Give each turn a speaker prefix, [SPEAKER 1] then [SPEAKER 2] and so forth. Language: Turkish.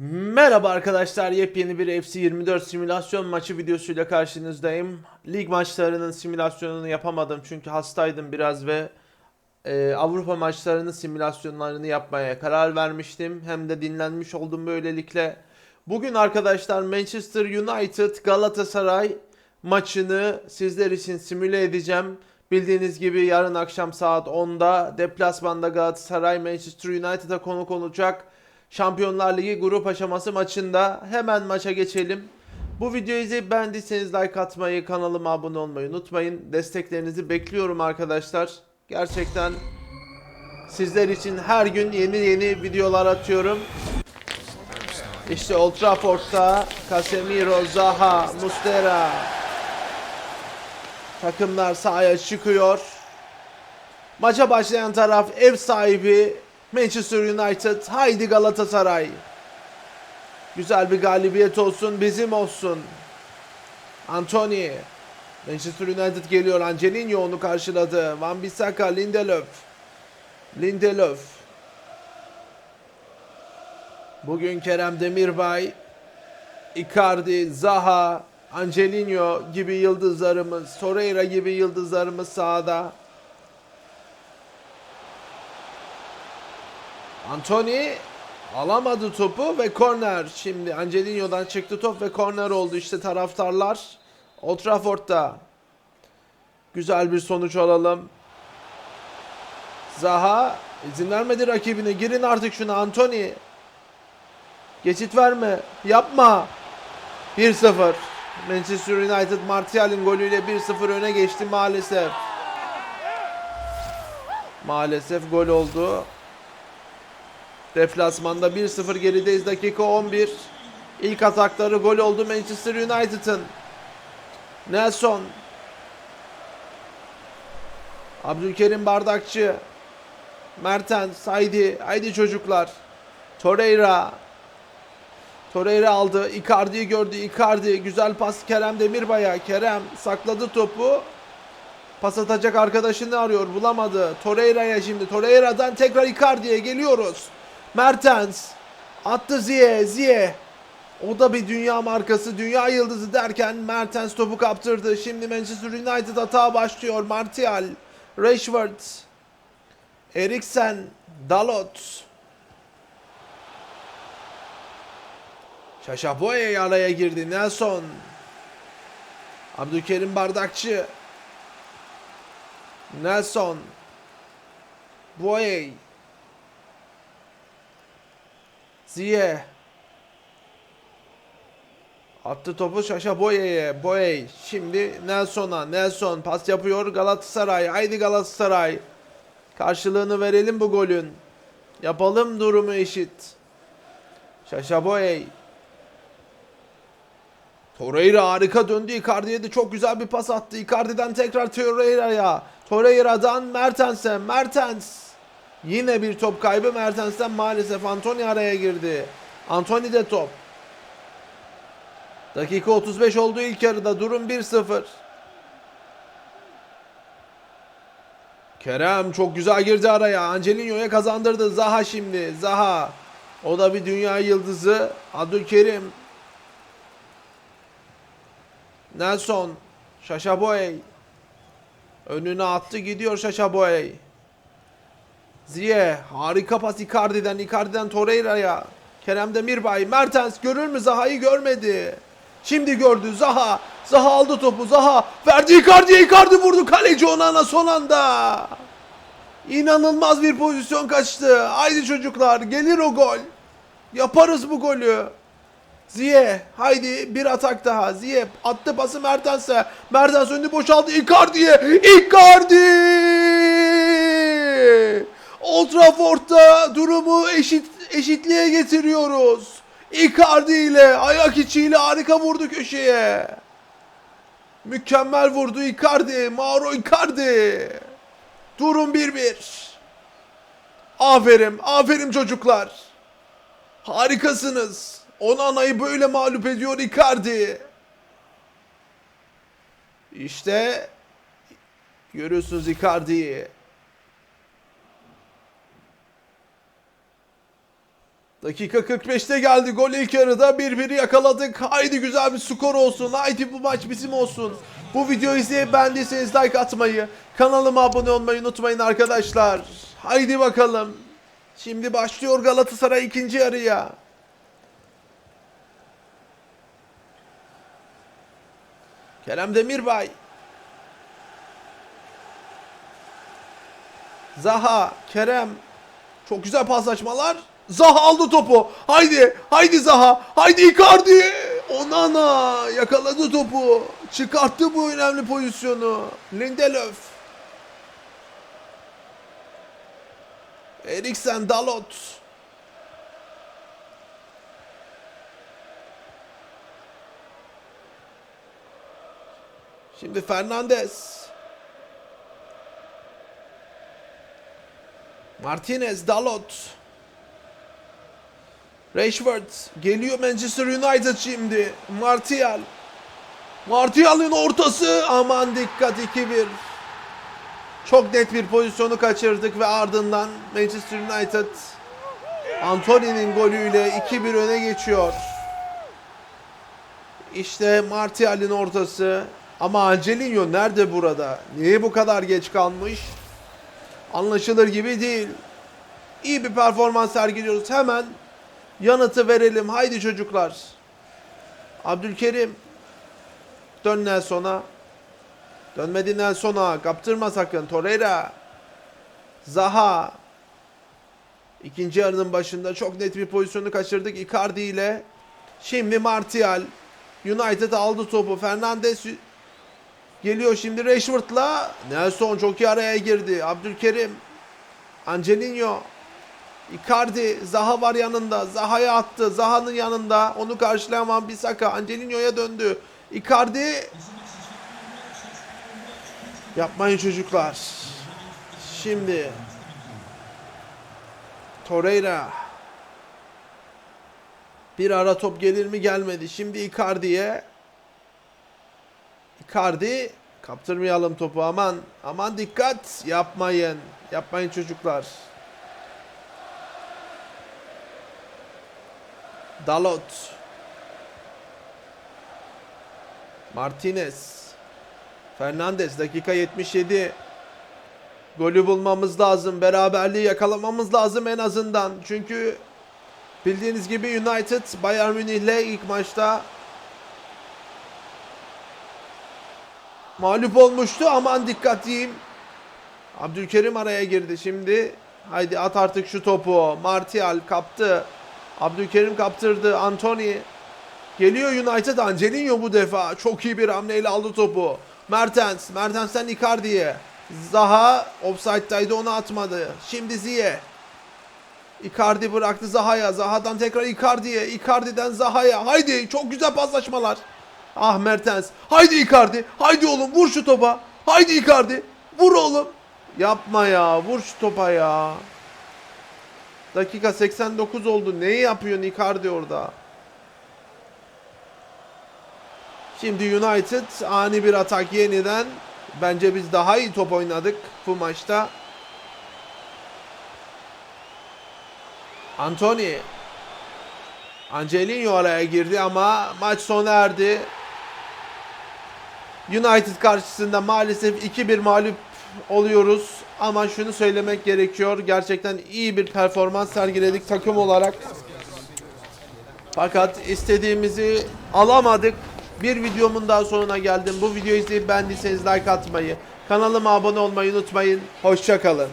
[SPEAKER 1] Merhaba arkadaşlar, yepyeni bir FC 24 simülasyon maçı videosuyla karşınızdayım. Lig maçlarının simülasyonunu yapamadım çünkü hastaydım biraz ve e, Avrupa maçlarının simülasyonlarını yapmaya karar vermiştim. Hem de dinlenmiş oldum böylelikle. Bugün arkadaşlar Manchester United Galatasaray maçını sizler için simüle edeceğim. Bildiğiniz gibi yarın akşam saat 10'da deplasmanda Galatasaray Manchester United'a konuk olacak. Şampiyonlar Ligi grup aşaması maçında hemen maça geçelim. Bu videoyu izleyip beğendiyseniz like atmayı, kanalıma abone olmayı unutmayın. Desteklerinizi bekliyorum arkadaşlar. Gerçekten sizler için her gün yeni yeni videolar atıyorum. İşte Old Trafford'da Casemiro, Zaha, Mustera takımlar sahaya çıkıyor. Maça başlayan taraf ev sahibi Manchester United. Haydi Galatasaray. Güzel bir galibiyet olsun, bizim olsun. Anthony. Manchester United geliyor. Angelino onu karşıladı. Van Bissaka, Lindelöf. Lindelöf. Bugün Kerem Demirbay, Icardi, Zaha, Angelino gibi yıldızlarımız, Torreira gibi yıldızlarımız sahada. Anthony alamadı topu ve korner. Şimdi Angelino'dan çıktı top ve korner oldu. İşte taraftarlar Old Trafford'da. Güzel bir sonuç alalım. Zaha izin vermedi rakibine. Girin artık şuna Anthony. Geçit verme. Yapma. 1-0. Manchester United Martial'in golüyle 1-0 öne geçti maalesef. Maalesef gol oldu. Deplasmanda 1-0 gerideyiz. Dakika 11. İlk atakları gol oldu Manchester United'ın. Nelson. Abdülkerim Bardakçı. Mertens. Haydi. Haydi çocuklar. Torreira. Torreira aldı. Icardi'yi gördü. Icardi. Güzel pas Kerem Demirbay'a. Kerem sakladı topu. Pas atacak arkadaşını arıyor. Bulamadı. Torreira'ya şimdi. Torreira'dan tekrar Icardi'ye geliyoruz. Mertens. Attı Ziye. Ziye. O da bir dünya markası, dünya yıldızı derken Mertens topu kaptırdı. Şimdi Manchester United hata başlıyor. Martial, Rashford, Eriksen, Dalot. Şaşaboye araya girdi. Nelson. Abdülkerim Bardakçı. Nelson. Boye. Ziye. Attı topu Şaşa Boye'ye. Boye. Şimdi Nelson'a. Nelson pas yapıyor Galatasaray. Haydi Galatasaray. Karşılığını verelim bu golün. Yapalım durumu eşit. Şaşa Boye. Torreira harika döndü. Icardi'ye de çok güzel bir pas attı. Icardi'den tekrar Torreira'ya. Torreira'dan Mertens'e. Mertens. Yine bir top kaybı Mertens'ten maalesef Anthony araya girdi. Anthony de top. Dakika 35 oldu ilk yarıda. Durum 1-0. Kerem çok güzel girdi araya. Angelino'ya kazandırdı. Zaha şimdi. Zaha. O da bir dünya yıldızı. Abdülkerim. Nelson. Şaşaboy. Önüne attı gidiyor Şaşaboy. Ziye harika pas Icardi'den Icardi'den Torreira'ya Kerem Demirbay Mertens görür mü? Zaha'yı görmedi. Şimdi gördü Zaha. Zaha aldı topu Zaha verdi Icardi'ye. Icardi vurdu kaleci Onana son anda. İnanılmaz bir pozisyon kaçtı. Haydi çocuklar gelir o gol. Yaparız bu golü. Ziye haydi bir atak daha. Ziye attı pası Mertens'e. Mertens önünü boşaldı. Icardi'ye Icardi Old Trafford'da durumu eşit eşitliğe getiriyoruz. Icardi ile ayak içiyle harika vurdu köşeye. Mükemmel vurdu Icardi. Mauro Icardi. Durum 1-1. Aferin, aferin çocuklar. Harikasınız. Onana'yı böyle mağlup ediyor Icardi. İşte görüyorsunuz Icardi'yi. Dakika 45'te geldi gol ilk yarıda 1-1 yakaladık. Haydi güzel bir skor olsun. Haydi bu maç bizim olsun. Bu videoyu izleyip beğendiyseniz like atmayı, kanalıma abone olmayı unutmayın arkadaşlar. Haydi bakalım. Şimdi başlıyor Galatasaray ikinci yarıya. Kerem Demirbay. Zaha, Kerem. Çok güzel paslaşmalar. Zaha aldı topu. Haydi, haydi Zaha. Haydi Icardi. Onana yakaladı topu. Çıkarttı bu önemli pozisyonu. Lindelöf. Eriksen Dalot. Şimdi Fernandez. Martinez, Dalot. Rashford geliyor Manchester United şimdi. Martial. Martial'ın ortası. Aman dikkat 2-1. Çok net bir pozisyonu kaçırdık ve ardından Manchester United Anthony'nin golüyle 2-1 öne geçiyor. İşte Martial'in ortası. Ama Angelino nerede burada? Niye bu kadar geç kalmış? Anlaşılır gibi değil. İyi bir performans sergiliyoruz. Hemen yanıtı verelim. Haydi çocuklar. Abdülkerim. Dön Nelson'a. Dönmedi Nelson'a. Kaptırma sakın. Torreira. Zaha. İkinci yarının başında çok net bir pozisyonu kaçırdık Icardi ile. Şimdi Martial. United aldı topu. Fernandes geliyor şimdi Rashford'la. Nelson çok iyi araya girdi. Abdülkerim. Angelino. Icardi. Zaha var yanında. Zaha'ya attı. Zaha'nın yanında. Onu karşılayamam Bisaka. Angelino'ya döndü. Icardi. Yapmayın çocuklar. Şimdi. Torreira. Bir ara top gelir mi gelmedi. Şimdi Icardi'ye. Icardi kaptırmayalım topu aman. Aman dikkat yapmayın. Yapmayın çocuklar. Dalot. Martinez. Fernandez dakika 77. Golü bulmamız lazım. Beraberliği yakalamamız lazım en azından. Çünkü bildiğiniz gibi United Bayern Münih'le ilk maçta mağlup olmuştu. Aman dikkat diyeyim. Abdülkerim araya girdi şimdi. Haydi at artık şu topu. Martial kaptı. Abdülkerim kaptırdı. Anthony. Geliyor United. Angelino bu defa. Çok iyi bir hamleyle aldı topu. Mertens. Mertens'ten Icardi'ye. Zaha offside'daydı onu atmadı. Şimdi Ziye. Icardi bıraktı Zaha'ya. Zaha'dan tekrar Icardi'ye. Icardi'den Zaha'ya. Haydi çok güzel paslaşmalar. Ah Mertens. Haydi Icardi. Haydi oğlum vur şu topa. Haydi Icardi. Vur oğlum. Yapma ya. Vur şu topa ya. Dakika 89 oldu. Neyi yapıyorsun Icardi orada? Şimdi United ani bir atak yeniden. Bence biz daha iyi top oynadık bu maçta. Anthony. Angelino araya girdi ama maç sona erdi. United karşısında maalesef 2-1 mağlup oluyoruz. Ama şunu söylemek gerekiyor. Gerçekten iyi bir performans sergiledik takım olarak. Fakat istediğimizi alamadık. Bir videomun daha sonuna geldim. Bu videoyu izleyip beğendiyseniz like atmayı, kanalıma abone olmayı unutmayın. Hoşçakalın.